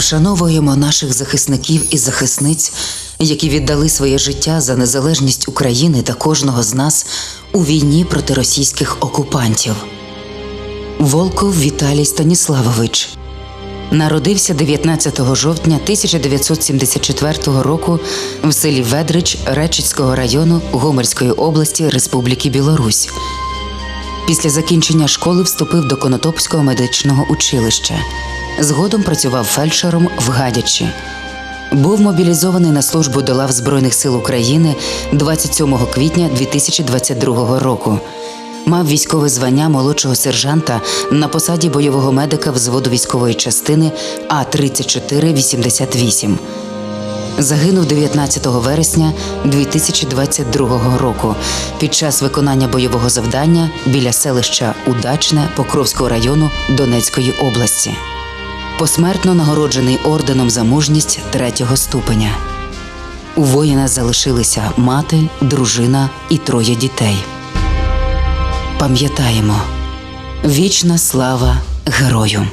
Вшановуємо наших захисників і захисниць, які віддали своє життя за незалежність України та кожного з нас у війні проти російських окупантів. Волков Віталій Станіславович народився 19 жовтня 1974 року в селі Ведрич Речицького району Гомельської області Республіки Білорусь. Після закінчення школи вступив до Конотопського медичного училища. Згодом працював фельдшером в Гадячі. Був мобілізований на службу до лав Збройних сил України 27 квітня 2022 року. Мав військове звання молодшого сержанта на посаді бойового медика взводу військової частини А 3488 Загинув 19 вересня 2022 року під час виконання бойового завдання біля селища Удачне Покровського району Донецької області. Посмертно нагороджений орденом за мужність третього ступеня. У воїна залишилися мати, дружина і троє дітей. Пам'ятаємо вічна слава герою.